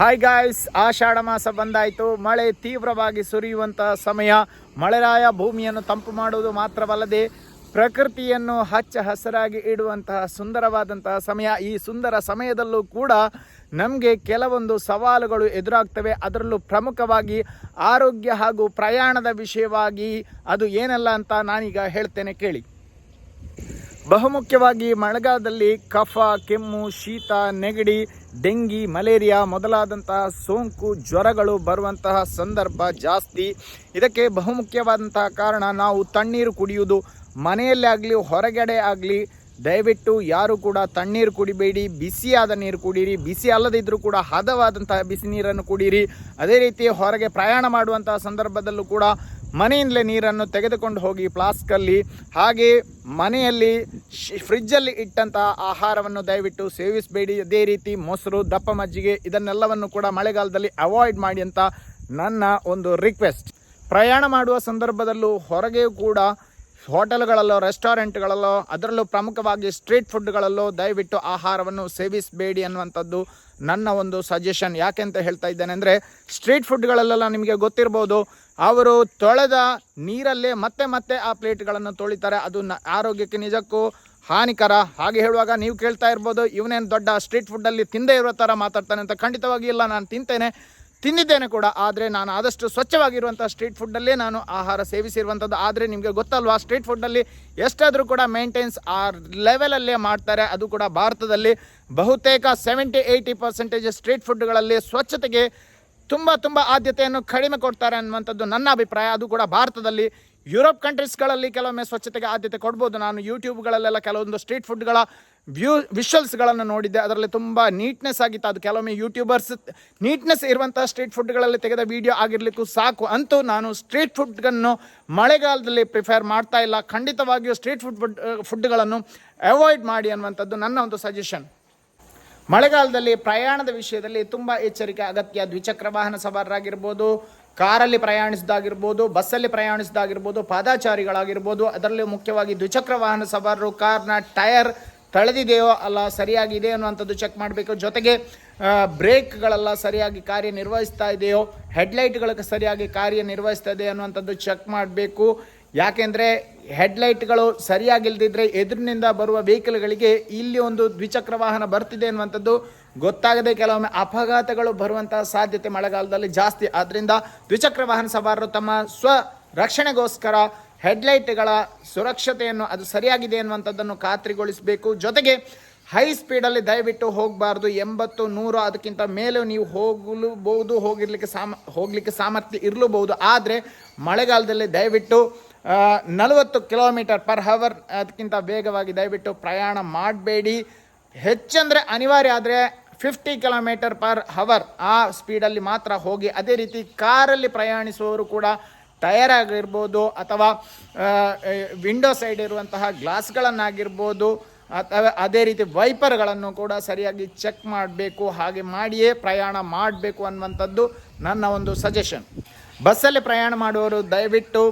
Hi guys ಆಷಾಢ ಮಾಸ ಬಂದಾಯಿತು. ಮಳೆ ತೀವ್ರವಾಗಿ ಸುರಿಯುವಂತಹ ಸಮಯ. ಮಳೆರಾಯ ಭೂಮಿಯನ್ನು ತಂಪು ಮಾಡುವುದು ಮಾತ್ರವಲ್ಲದೆ ಪ್ರಕೃತಿಯನ್ನು ಹಚ್ಚ ಹಸಿರಾಗಿ ಇಡುವಂತಹ ಸುಂದರವಾದಂತಹ ಸಮಯ. ಈ ಸುಂದರ ಸಮಯದಲ್ಲೂ ಕೂಡ ನಮಗೆ ಕೆಲವೊಂದು ಸವಾಲುಗಳು ಎದುರಾಗ್ತವೆ. ಅದರಲ್ಲೂ ಪ್ರಮುಖವಾಗಿ ಆರೋಗ್ಯ ಹಾಗೂ ಪ್ರಯಾಣದ ವಿಷಯವಾಗಿ ಅದು ಏನಲ್ಲ ಅಂತ ನಾನೀಗ ಹೇಳ್ತೇನೆ ಕೇಳಿ. ಬಹುಮುಖ್ಯವಾಗಿ ಮಳೆಗಾಲದಲ್ಲಿ ಕಫ, ಕೆಮ್ಮು, ಶೀತ, ನೆಗಡಿ, ಡೆಂಗಿ, ಮಲೇರಿಯಾ ಮೊದಲಾದಂತಹ ಸೋಂಕು, ಜ್ವರಗಳು ಬರುವಂತಹ ಸಂದರ್ಭ ಜಾಸ್ತಿ. ಇದಕ್ಕೆ ಬಹುಮುಖ್ಯವಾದಂತಹ ಕಾರಣ ನಾವು ತಣ್ಣೀರು ಕುಡಿಯುವುದು. ಮನೆಯಲ್ಲೇ ಆಗಲಿ, ಹೊರಗಡೆ ಆಗಲಿ, ದಯವಿಟ್ಟು ಯಾರು ಕೂಡ ತಣ್ಣೀರು ಕುಡಿಬೇಡಿ. ಬಿಸಿಯಾದ ನೀರು ಕುಡೀರಿ. ಬಿಸಿ ಅಲ್ಲದಿದ್ದರೂ ಕೂಡ ಹದವಾದಂತಹ ಬಿಸಿ ನೀರನ್ನು ಕುಡೀರಿ. ಅದೇ ರೀತಿ ಹೊರಗೆ ಪ್ರಯಾಣ ಮಾಡುವಂತಹ ಸಂದರ್ಭದಲ್ಲೂ ಕೂಡ ಮನೆಯಿಂದಲೇ ನೀರನ್ನು ತೆಗೆದುಕೊಂಡು ಹೋಗಿ ಫ್ಲಾಸ್ಕಲ್ಲಿ, ಹಾಗೆ ಮನೆಯಲ್ಲಿ ಫ್ರಿಜ್ಜಲ್ಲಿ ಇಟ್ಟಂತಹ ಆಹಾರವನ್ನು ದಯವಿಟ್ಟು ಸೇವಿಸಬೇಡಿ. ಅದೇ ರೀತಿ ಮೊಸರು, ದಪ್ಪ ಮಜ್ಜಿಗೆ ಇದನ್ನೆಲ್ಲವನ್ನು ಕೂಡ ಮಳೆಗಾಲದಲ್ಲಿ ಅವಾಯ್ಡ್ ಮಾಡಿ ಅಂತ ನನ್ನ ಒಂದು ರಿಕ್ವೆಸ್ಟ್ ಪ್ರಯಾಣ ಮಾಡುವ ಸಂದರ್ಭದಲ್ಲೂ ಹೊರಗೆಯೂ ಕೂಡ ಹೋಟೆಲ್ಗಳಲ್ಲೋ, ರೆಸ್ಟೋರೆಂಟ್ಗಳಲ್ಲೋ, ಅದರಲ್ಲೂ ಪ್ರಮುಖವಾಗಿ ಸ್ಟ್ರೀಟ್ ಫುಡ್ಗಳಲ್ಲೋ ದಯವಿಟ್ಟು ಆಹಾರವನ್ನು ಸೇವಿಸಬೇಡಿ ಅನ್ನುವಂಥದ್ದು ನನ್ನ ಒಂದು ಸಜೆಷನ್ ಯಾಕೆ ಅಂತ ಹೇಳ್ತಾ ಇದ್ದೇನೆ ಅಂದರೆ ಸ್ಟ್ರೀಟ್ ಫುಡ್ಗಳಲ್ಲೆಲ್ಲ ನಿಮಗೆ ಗೊತ್ತಿರ್ಬೋದು ಅವರು ತೊಳೆದ ನೀರಲ್ಲೇ ಮತ್ತೆ ಮತ್ತೆ ಆ ಪ್ಲೇಟ್ಗಳನ್ನು ತೊಳಿತಾರೆ. ಅದು ಆರೋಗ್ಯಕ್ಕೆ ನಿಜಕ್ಕೂ ಹಾನಿಕರ. ಹಾಗೆ ಹೇಳುವಾಗ ನೀವು ಕೇಳ್ತಾ ಇರ್ಬೋದು, ಇವನೇನು ದೊಡ್ಡ ಸ್ಟ್ರೀಟ್ ಫುಡ್ಡಲ್ಲಿ ತಿಂದೇ ಇರೋ ಥರ ಮಾತಾಡ್ತಾನೆ ಅಂತ. ಖಂಡಿತವಾಗಿ ಇಲ್ಲ, ನಾನು ತಿಂತೇನೆ. ತಿಂದಿದ್ದೇನೆ ಕೂಡ, ಆದರೆ ನಾನು ಆದಷ್ಟು ಸ್ವಚ್ಛವಾಗಿರುವಂಥ ಸ್ಟ್ರೀಟ್ ಫುಡ್ಡಲ್ಲೇ ನಾನು ಆಹಾರ ಸೇವಿಸಿರುವಂಥದ್ದು ಆದರೆ ನಿಮಗೆ ಗೊತ್ತಲ್ವಾ, ಸ್ಟ್ರೀಟ್ ಫುಡ್ಡಲ್ಲಿ ಎಷ್ಟಾದರೂ ಕೂಡ ಮೇಂಟೈನ್ಸ್ ಆ ಲೆವೆಲಲ್ಲೇ ಮಾಡ್ತಾರೆ. ಅದು ಕೂಡ ಭಾರತದಲ್ಲಿ ಬಹುತೇಕ ಸೆವೆಂಟಿ ಏಯ್ಟಿ ಪರ್ಸೆಂಟೇಜ್ ಸ್ಟ್ರೀಟ್ ಫುಡ್ಗಳಲ್ಲಿ ಸ್ವಚ್ಛತೆಗೆ ತುಂಬ ತುಂಬ ಆದ್ಯತೆಯನ್ನು ಕಡಿಮೆ ಕೊಡ್ತಾರೆ ಅನ್ನುವಂಥದ್ದು ನನ್ನ ಅಭಿಪ್ರಾಯ. ಅದು ಕೂಡ ಭಾರತದಲ್ಲಿ ಯುರೋಪ್ ಕಂಟ್ರೀಸ್ಗಳಲ್ಲಿ ಕೆಲವೊಮ್ಮೆ ಸ್ವಚ್ಛತೆಗೆ ಆದ್ಯತೆ ಕೊಡ್ಬೋದು. ನಾನು ಯೂಟ್ಯೂಬ್ಗಳಲ್ಲೆಲ್ಲ ಕೆಲವೊಂದು ಸ್ಟ್ರೀಟ್ ಫುಡ್ಗಳ ವ್ಯೂ ವಿಷಲ್ಸ್ಗಳನ್ನು ನೋಡಿದ್ದೆ. ಅದರಲ್ಲಿ ತುಂಬ ನೀಟ್ನೆಸ್ ಆಗಿತ್ತು. ಅದು ಕೆಲವೊಮ್ಮೆ ಯೂಟ್ಯೂಬರ್ಸ್ ನೀಟ್ನೆಸ್ ಇರುವಂಥ ಸ್ಟ್ರೀಟ್ ಫುಡ್ಗಳಲ್ಲಿ ತೆಗೆದ ವೀಡಿಯೋ ಆಗಿರಲಿಕ್ಕೂ ಸಾಕು. ಅಂತೂ ನಾನು ಸ್ಟ್ರೀಟ್ ಫುಡ್ಗಳನ್ನು ಮಳೆಗಾಲದಲ್ಲಿ ಪ್ರಿಫೇರ್ ಮಾಡ್ತಾ ಇಲ್ಲ. ಖಂಡಿತವಾಗಿಯೂ ಸ್ಟ್ರೀಟ್ ಫುಡ್ ಫುಡ್ ಫುಡ್ಗಳನ್ನು ಅವಾಯ್ಡ್ ಮಾಡಿ ಅನ್ನುವಂಥದ್ದು ನನ್ನ ಒಂದು ಸಜೆಷನ್ ಮಳೆಗಾಲದಲ್ಲಿ ಪ್ರಯಾಣದ ವಿಷಯದಲ್ಲಿ ತುಂಬ ಎಚ್ಚರಿಕೆ, ಅಗತ್ಯ. ದ್ವಿಚಕ್ರ ವಾಹನ ಸವಾರರಾಗಿರ್ಬೋದು, ಕಾರಲ್ಲಿ ಪ್ರಯಾಣಿಸಿದಾಗಿರ್ಬೋದು ಬಸ್ಸಲ್ಲಿ ಪ್ರಯಾಣಿಸಿದಾಗಿರ್ಬೋದು ಪಾದಾಚಾರಿಗಳಾಗಿರ್ಬೋದು, ಅದರಲ್ಲಿ ಮುಖ್ಯವಾಗಿ ದ್ವಿಚಕ್ರ ವಾಹನ ಸವಾರರು, ಕಾರ್ನ ಟಯರ್ ತಳೆದಿದೆಯೋ ಅಲ್ಲ ಸರಿಯಾಗಿದೆ ಅನ್ನುವಂಥದ್ದು ಚೆಕ್ ಮಾಡಬೇಕು. ಜೊತೆಗೆ ಬ್ರೇಕ್ಗಳೆಲ್ಲ ಸರಿಯಾಗಿ ಕಾರ್ಯನಿರ್ವಹಿಸ್ತಾ ಇದೆಯೋ ಹೆಡ್ಲೈಟ್ಗಳಿಗೆ ಸರಿಯಾಗಿ ಕಾರ್ಯನಿರ್ವಹಿಸ್ತಾ ಇದೆ ಅನ್ನುವಂಥದ್ದು ಚೆಕ್ ಮಾಡಬೇಕು. ಯಾಕೆಂದರೆ ಹೆಡ್ಲೈಟ್ಗಳು ಸರಿಯಾಗಿಲ್ದಿದ್ರೆ ಎದುರಿನಿಂದ ಬರುವ ವೆಹಿಕಲ್ಗಳಿಗೆ ಇಲ್ಲಿ ಒಂದು ದ್ವಿಚಕ್ರ ವಾಹನ ಬರ್ತಿದೆ ಅನ್ನುವಂಥದ್ದು ಗೊತ್ತಾಗದೆ ಕೆಲವೊಮ್ಮೆ ಅಪಘಾತಗಳು ಬರುವಂತಹ ಸಾಧ್ಯತೆ ಮಳೆಗಾಲದಲ್ಲಿ ಜಾಸ್ತಿ. ಆದ್ದರಿಂದ ದ್ವಿಚಕ್ರ ವಾಹನ ಸವಾರರು ತಮ್ಮ ಸ್ವ ರಕ್ಷಣೆಗೋಸ್ಕರ ಹೆಡ್ಲೈಟ್ಗಳ ಸುರಕ್ಷತೆಯನ್ನು ಅದು ಸರಿಯಾಗಿದೆ ಅನ್ನುವಂಥದ್ದನ್ನು ಖಾತ್ರಿಗೊಳಿಸಬೇಕು. ಜೊತೆಗೆ ಹೈ ಸ್ಪೀಡಲ್ಲಿ ದಯವಿಟ್ಟು ಹೋಗಬಾರ್ದು. ಎಂಬತ್ತು, ನೂರು ಅದಕ್ಕಿಂತ ಮೇಲೆ ನೀವು ಹೋಗಲೂಬಹುದು, ಹೋಗಿರ್ಲಿಕ್ಕೆ ಸಾಮ, ಹೋಗಲಿಕ್ಕೆ ಸಾಮರ್ಥ್ಯ ಇರಲೂಬಹುದು. ಆದರೆ ಮಳೆಗಾಲದಲ್ಲಿ ದಯವಿಟ್ಟು ನಲವತ್ತು ಕಿಲೋಮೀಟರ್ ಪರ್ ಹವರ್ ಅದಕ್ಕಿಂತ ವೇಗವಾಗಿ ದಯವಿಟ್ಟು ಪ್ರಯಾಣ ಮಾಡಬೇಡಿ. ಹೆಚ್ಚಂದರೆ ಅನಿವಾರ್ಯ ಆದರೆ ಫಿಫ್ಟಿ ಕಿಲೋಮೀಟರ್ ಪರ್ ಹವರ್ ಆ ಸ್ಪೀಡಲ್ಲಿ ಮಾತ್ರ ಹೋಗಿ, ಅದೇ ರೀತಿ ಕಾರಲ್ಲಿ ಪ್ರಯಾಣಿಸುವವರು ಕೂಡ ಟಯರ್ ಆಗಿರ್ಬೋದು ಅಥವಾ ವಿಂಡೋ ಸೈಡ್ ಇರುವಂತಹ ಗ್ಲಾಸ್ಗಳನ್ನಾಗಿರ್ಬೋದು, ಅಥವಾ ಅದೇ ರೀತಿ ವೈಪರ್ಗಳನ್ನು ಕೂಡ ಸರಿಯಾಗಿ ಚೆಕ್ ಮಾಡಬೇಕು, ಹಾಗೆ ಮಾಡಿಯೇ ಪ್ರಯಾಣ ಮಾಡಬೇಕು ಅನ್ನುವಂಥದ್ದು ನನ್ನ ಒಂದು ಸಜೆಷನ್ ಬಸ್ಸಲ್ಲಿ ಪ್ರಯಾಣ ಮಾಡುವವರು ದಯವಿಟ್ಟು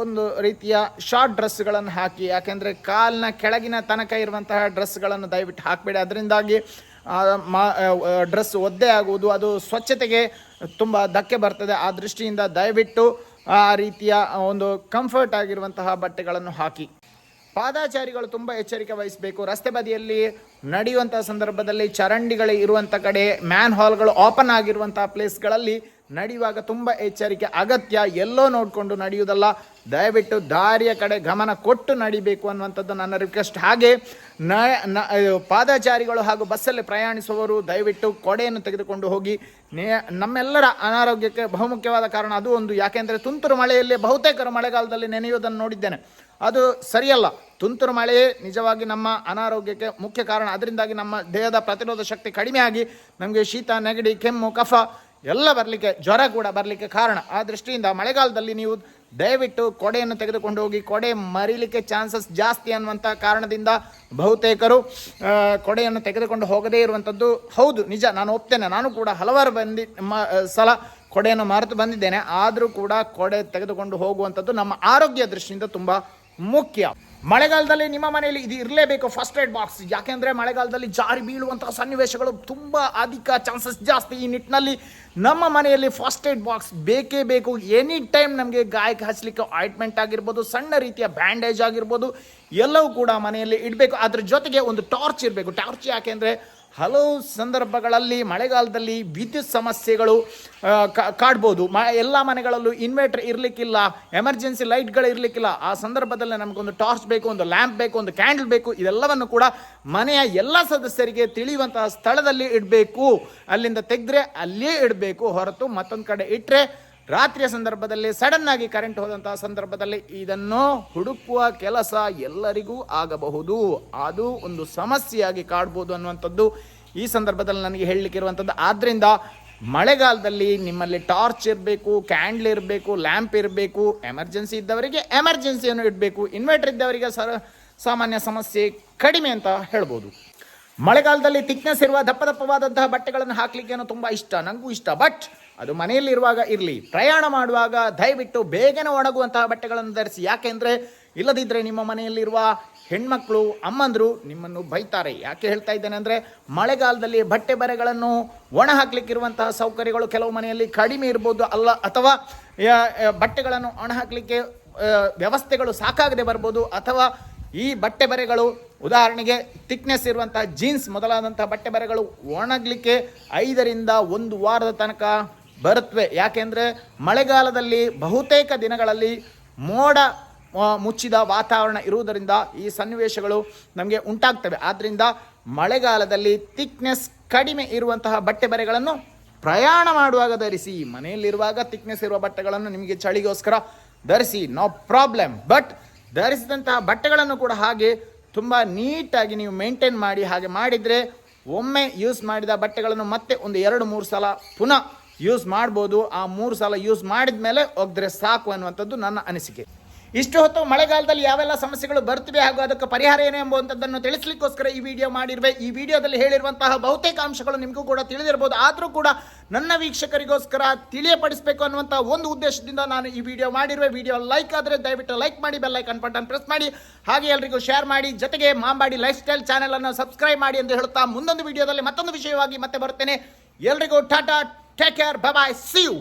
ಒಂದು ರೀತಿಯ ಶಾರ್ಟ್ ಡ್ರೆಸ್ಗಳನ್ನು ಹಾಕಿ, ಯಾಕೆಂದರೆ ಕಾಲಿನ ಕೆಳಗಿನ ತನಕ ಇರುವಂತಹ ಡ್ರೆಸ್ಗಳನ್ನು ದಯವಿಟ್ಟು ಹಾಕಬೇಡಿ. ಅದರಿಂದಾಗಿ ಮಾ ಡ್ರೆಸ್ ಒದ್ದೆ ಆಗುವುದು, ಅದು ಸ್ವಚ್ಛತೆಗೆ ತುಂಬ ಧಕ್ಕೆ ಬರ್ತದೆ. ಆ ದೃಷ್ಟಿಯಿಂದ ದಯವಿಟ್ಟು ಆ ರೀತಿಯ ಒಂದು ಕಂಫರ್ಟ್ ಆಗಿರುವಂತಹ ಬಟ್ಟೆಗಳನ್ನು ಹಾಕಿ. ಪಾದಾಚಾರಿಗಳು ತುಂಬ ಎಚ್ಚರಿಕೆ ವಹಿಸಬೇಕು. ರಸ್ತೆ ಬದಿಯಲ್ಲಿ ನಡೆಯುವಂಥ ಸಂದರ್ಭದಲ್ಲಿ ಚರಂಡಿಗಳು ಇರುವಂಥ ಕಡೆ ಮ್ಯಾನ್ ಹಾಲ್ಗಳು ಓಪನ್ ಆಗಿರುವಂಥ ಪ್ಲೇಸ್ಗಳಲ್ಲಿ ನಡೆಯುವಾಗ ತುಂಬ ಎಚ್ಚರಿಕೆ, ಅಗತ್ಯ, ಎಲ್ಲೋ ನೋಡಿಕೊಂಡು ನಡೆಯುವುದಲ್ಲ. ದಯವಿಟ್ಟು ದಾರಿಯ ಕಡೆ ಗಮನ ಕೊಟ್ಟು ನಡಿಬೇಕು ಅನ್ನುವಂಥದ್ದು ನನ್ನ ರಿಕ್ವೆಸ್ಟ್ ಹಾಗೆ ನ ಪಾದಾಚಾರಿಗಳು ಹಾಗೂ ಬಸ್ಸಲ್ಲಿ ಪ್ರಯಾಣಿಸುವವರು ದಯವಿಟ್ಟು ಕೊಡೆಯನ್ನು ತೆಗೆದುಕೊಂಡು ಹೋಗಿ. ನೇ, ನಮ್ಮೆಲ್ಲರ ಅನಾರೋಗ್ಯಕ್ಕೆ ಬಹುಮುಖ್ಯವಾದ ಕಾರಣ ಅದು ಒಂದು. ಯಾಕೆಂದರೆ ತುಂತುರು ಮಳೆಯಲ್ಲಿ ಬಹುತೇಕರು ಮಳೆಗಾಲದಲ್ಲಿ ನೆನೆಯುವುದನ್ನು ನೋಡಿದ್ದೇನೆ. ಅದು ಸರಿಯಲ್ಲ. ತುಂತುರು ಮಳೆಯೇ ನಿಜವಾಗಿ ನಮ್ಮ ಅನಾರೋಗ್ಯಕ್ಕೆ ಮುಖ್ಯ ಕಾರಣ. ಅದರಿಂದಾಗಿ ನಮ್ಮ ದೇಹದ ಪ್ರತಿರೋಧ ಶಕ್ತಿ ಕಡಿಮೆ ಆಗಿ ನಮಗೆ ಶೀತ, ನೆಗಡಿ, ಕೆಮ್ಮು, ಕಫ ಎಲ್ಲ ಬರಲಿಕ್ಕೆ, ಜ್ವರ ಕೂಡ ಬರಲಿಕ್ಕೆ ಕಾರಣ. ಆ ದೃಷ್ಟಿಯಿಂದ ಮಳೆಗಾಲದಲ್ಲಿ ನೀವು ದಯವಿಟ್ಟು ಕೊಡೆಯನ್ನು ತೆಗೆದುಕೊಂಡು ಹೋಗಿ, ಕೊಡೆ ಮರಿಲಿಕ್ಕೆ ಚಾನ್ಸಸ್ ಜಾಸ್ತಿ ಅನ್ನುವಂಥ ಕಾರಣದಿಂದ ಬಹುತೇಕರು ಕೊಡೆಯನ್ನು ತೆಗೆದುಕೊಂಡು ಹೋಗದೇ ಇರುವಂಥದ್ದು ಹೌದು, ನಿಜ. ನಾನು ಒಪ್ತೇನೆ. ನಾನು ಕೂಡ ಹಲವಾರು ಬಂದಿ ಸಲ ಕೊಡೆಯನ್ನು ಮರೆತು ಬಂದಿದ್ದೇನೆ. ಆದರೂ ಕೂಡ ಕೊಡೆ ತೆಗೆದುಕೊಂಡು ಹೋಗುವಂಥದ್ದು ನಮ್ಮ ಆರೋಗ್ಯ ದೃಷ್ಟಿಯಿಂದ ತುಂಬ ಮುಖ್ಯ. ಮಳೆಗಾಲದಲ್ಲಿ ನಿಮ್ಮ ಮನೆಯಲ್ಲಿ ಇದು ಇರಲೇಬೇಕು ಫಸ್ಟ್ ಏಡ್ ಬಾಕ್ಸ್ ಯಾಕೆಂದರೆ ಮಳೆಗಾಲದಲ್ಲಿ ಜಾರಿ ಬೀಳುವಂತಹ ಸನ್ನಿವೇಶಗಳು ತುಂಬ ಅಧಿಕ ಚಾನ್ಸಸ್ ಜಾಸ್ತಿ. ಈ ನಿಟ್ಟಿನಲ್ಲಿ ನಮ್ಮ ಮನೆಯಲ್ಲಿ ಫಸ್ಟ್ ಏಡ್ ಬಾಕ್ಸ್ ಬೇಕೇ ಬೇಕು. ಎನಿ ಟೈಮ್ ನಮಗೆ ಗಾಯಕ್ಕೆ ಹಚ್ಚಲಿಕ್ಕೆ ಆಯಿಂಟ್ಮೆಂಟ್ ಆಗಿರ್ಬೋದು, ಸಣ್ಣ ರೀತಿಯ ಬ್ಯಾಂಡೇಜ್ ಆಗಿರ್ಬೋದು, ಎಲ್ಲವೂ ಕೂಡ ಮನೆಯಲ್ಲಿ ಇಡಬೇಕು. ಅದ್ರ ಜೊತೆಗೆ ಒಂದು ಟಾರ್ಚ್ ಇರಬೇಕು. ಟಾರ್ಚ್ ಯಾಕೆಂದರೆ ಹಲವು ಸಂದರ್ಭಗಳಲ್ಲಿ ಮಳೆಗಾಲದಲ್ಲಿ ವಿದ್ಯುತ್ ಸಮಸ್ಯೆಗಳು ಕಾಡ್ಬೋದು. ಮ, ಎಲ್ಲ ಮನೆಗಳಲ್ಲೂ ಇನ್ವರ್ಟರ್ ಇರಲಿಕ್ಕಿಲ್ಲ ಎಮರ್ಜೆನ್ಸಿ ಲೈಟ್ಗಳು ಇರಲಿಕ್ಕಿಲ್ಲ. ಆ ಸಂದರ್ಭದಲ್ಲಿ ನಮಗೊಂದು ಟಾರ್ಚ್ ಬೇಕು, ಒಂದು ಲ್ಯಾಂಪ್ ಬೇಕು, ಒಂದು ಕ್ಯಾಂಡಲ್ ಬೇಕು, ಇದೆಲ್ಲವನ್ನು ಕೂಡ ಮನೆಯ ಎಲ್ಲ ಸದಸ್ಯರಿಗೆ ತಿಳಿಯುವಂತಹ ಸ್ಥಳದಲ್ಲಿ ಇಡಬೇಕು. ಅಲ್ಲಿಂದ ತೆಗೆದ್ರೆ ಅಲ್ಲೇ ಇಡಬೇಕು. ಹೊರತು ಮತ್ತೊಂದು ಕಡೆ ಇಟ್ಟರೆ ರಾತ್ರಿಯ ಸಂದರ್ಭದಲ್ಲಿ ಸಡನ್ ಆಗಿ ಕರೆಂಟ್ ಹೋದಂತಹ ಸಂದರ್ಭದಲ್ಲಿ ಇದನ್ನು ಹುಡುಕುವ ಕೆಲಸ ಎಲ್ಲರಿಗೂ ಆಗಬಹುದು. ಅದು ಒಂದು ಸಮಸ್ಯೆಯಾಗಿ ಕಾಡ್ಬೋದು ಅನ್ನುವಂಥದ್ದು ಈ ಸಂದರ್ಭದಲ್ಲಿ ನನಗೆ ಹೇಳಲಿಕ್ಕೆ ಇರುವಂಥದ್ದು ಆದ್ದರಿಂದ ಮಳೆಗಾಲದಲ್ಲಿ ನಿಮ್ಮಲ್ಲಿ ಟಾರ್ಚ್ ಇರಬೇಕು ಕ್ಯಾಂಡ್ಲ್ ಇರಬೇಕು ಲ್ಯಾಂಪ್ ಇರಬೇಕು ಎಮರ್ಜೆನ್ಸಿ ಇದ್ದವರಿಗೆ ಎಮರ್ಜೆನ್ಸಿಯನ್ನು ಇಡಬೇಕು ಇನ್ವರ್ಟರ್ ಇದ್ದವರಿಗೆ ಸರ ಸಾಮಾನ್ಯ ಸಮಸ್ಯೆ ಕಡಿಮೆ ಅಂತ ಹೇಳ್ಬೋದು. ಮಳೆಗಾಲದಲ್ಲಿ ತಿಕ್ನೆಸ್ ಇರುವ ದಪ್ಪ ದಪ್ಪವಾದಂತಹ ಬಟ್ಟೆಗಳನ್ನು ಹಾಕ್ಲಿಕ್ಕೆ ಏನೋ ತುಂಬ ಇಷ್ಟ ನನಗೂ ಇಷ್ಟ. ಬಟ್ ಅದು ಮನೆಯಲ್ಲಿರುವಾಗ ಇರಲಿ. ಪ್ರಯಾಣ ಮಾಡುವಾಗ ದಯವಿಟ್ಟು ಬೇಗನೆ ಒಣಗುವಂತಹ ಬಟ್ಟೆಗಳನ್ನು ಧರಿಸಿ. ಯಾಕೆಂದರೆ ಇಲ್ಲದಿದ್ದರೆ ನಿಮ್ಮ ಮನೆಯಲ್ಲಿರುವ ಹೆಣ್ಮಕ್ಳು, ಅಮ್ಮಂದರು ನಿಮ್ಮನ್ನು ಬೈತಾರೆ. ಯಾಕೆ ಹೇಳ್ತಾ ಇದ್ದೇನೆ ಅಂದರೆ ಮಳೆಗಾಲದಲ್ಲಿ ಬಟ್ಟೆ ಬರೆಗಳನ್ನು ಒಣ ಹಾಕ್ಲಿಕ್ಕಿರುವಂತಹ ಸೌಕರ್ಯಗಳು ಕೆಲವು ಮನೆಯಲ್ಲಿ ಕಡಿಮೆ ಇರ್ಬೋದು ಅಲ್ಲ, ಅಥವಾ ಬಟ್ಟೆಗಳನ್ನು ಒಣ ಹಾಕಲಿಕ್ಕೆ ವ್ಯವಸ್ಥೆಗಳು ಸಾಕಾಗದೆ ಬರ್ಬೋದು, ಅಥವಾ ಈ ಬಟ್ಟೆ ಬರೆಗಳು, ಉದಾಹರಣೆಗೆ ಥಿಕ್ನೆಸ್ ಇರುವಂತಹ ಜೀನ್ಸ್ ಮೊದಲಾದಂತಹ ಬಟ್ಟೆ ಬರೆಗಳು ಒಣಗಲಿಕ್ಕೆ ಐದರಿಂದ ಒಂದು ವಾರದ ತನಕ ಬರುತ್ತವೆ ಯಾಕೆಂದರೆ ಮಳೆಗಾಲದಲ್ಲಿ ಬಹುತೇಕ ದಿನಗಳಲ್ಲಿ ಮೋಡ ಮುಚ್ಚಿದ ವಾತಾವರಣ ಇರುವುದರಿಂದ ಈ ಸನ್ನಿವೇಶಗಳು ನಮಗೆ ಉಂಟಾಗ್ತವೆ. ಆದ್ದರಿಂದ ಮಳೆಗಾಲದಲ್ಲಿ ಥಿಕ್ನೆಸ್ ಕಡಿಮೆ ಇರುವಂತಹ ಬಟ್ಟೆ ಬರೆಗಳನ್ನು ಪ್ರಯಾಣ ಮಾಡುವಾಗ ಧರಿಸಿ, ಮನೆಯಲ್ಲಿರುವಾಗ ಥಿಕ್ನೆಸ್ ಇರುವ ಬಟ್ಟೆಗಳನ್ನು ನಿಮಗೆ ಚಳಿಗೋಸ್ಕರ ಧರಿಸಿ ನೋ ಪ್ರಾಬ್ಲಮ್ ಬಟ್ ಧರಿಸಿದಂತಹ ಬಟ್ಟೆಗಳನ್ನು ಕೂಡ ಹಾಗೆ ತುಂಬ ನೀಟಾಗಿ ನೀವು ಮೇಂಟೈನ್ ಮಾಡಿ, ಹಾಗೆ ಮಾಡಿದರೆ ಒಮ್ಮೆ ಯೂಸ್ ಮಾಡಿದ ಬಟ್ಟೆಗಳನ್ನು ಮತ್ತೆ ಒಂದು ಎರಡು, ಮೂರು ಸಲ ಪುನಃ ಯೂಸ್ ಮಾಡ್ಬೋದು. ಆ ಮೂರು ಸಲ ಯೂಸ್ ಮಾಡಿದ ಮೇಲೆ ಒಗೆದ್ರೆ ಸಾಕು ಅನ್ನುವಂಥದ್ದು ನನ್ನ ಅನಿಸಿಕೆ. ಇಷ್ಟು ಹೊತ್ತು ಮಳೆಗಾಲದಲ್ಲಿ ಯಾವೆಲ್ಲ ಸಮಸ್ಯೆಗಳು ಬರ್ತಿವೆ ಹಾಗೂ ಅದಕ್ಕೆ ಪರಿಹಾರ ಏನು ಎಂಬುವಂಥದ್ದನ್ನು ತಿಳಿಸ್ಲಿಕ್ಕೋಸ್ಕರ ಈ ವಿಡಿಯೋ ಮಾಡಿರುವೆ. ಈ ವಿಡಿಯೋದಲ್ಲಿ ಹೇಳಿರುವಂತಹ ಬಹುತೇಕ ಅಂಶಗಳು ನಿಮಗೂ ಕೂಡ ತಿಳಿದಿರ್ಬೋದು ಆದರೂ ಕೂಡ ನನ್ನ ವೀಕ್ಷಕರಿಗೋಸ್ಕರ ತಿಳಿಯಪಡಿಸಬೇಕು ಅನ್ನುವಂಥ ಒಂದು ಉದ್ದೇಶದಿಂದ ನಾನು ಈ ವಿಡಿಯೋ ಮಾಡಿರುವೆ. ವಿಡಿಯೋ ಲೈಕ್ ಆದರೆ ದಯವಿಟ್ಟು ಲೈಕ್ ಮಾಡಿ, ಬೆಲ್ ಐಕನ್ ಬಟನ್ ಪ್ರೆಸ್ ಮಾಡಿ. ಹಾಗೆ ಎಲ್ರಿಗೂ ಶೇರ್ ಮಾಡಿ. ಜೊತೆಗೆ ಮಾಂಬಾಡಿ ಲೈಫ್ ಸ್ಟೈಲ್ ಚಾನೆಲ್ ಅನ್ನು ಸಬ್ಸ್ಕ್ರೈಬ್ ಮಾಡಿ ಎಂದು ಹೇಳುತ್ತಾ ಮುಂದೊಂದು ವಿಡಿಯೋದಲ್ಲಿ ಮತ್ತೊಂದು ವಿಷಯವಾಗಿ ಮತ್ತೆ ಬರ್ತೇನೆ ಎಲ್ರಿಗೂ tata, take care bye see you!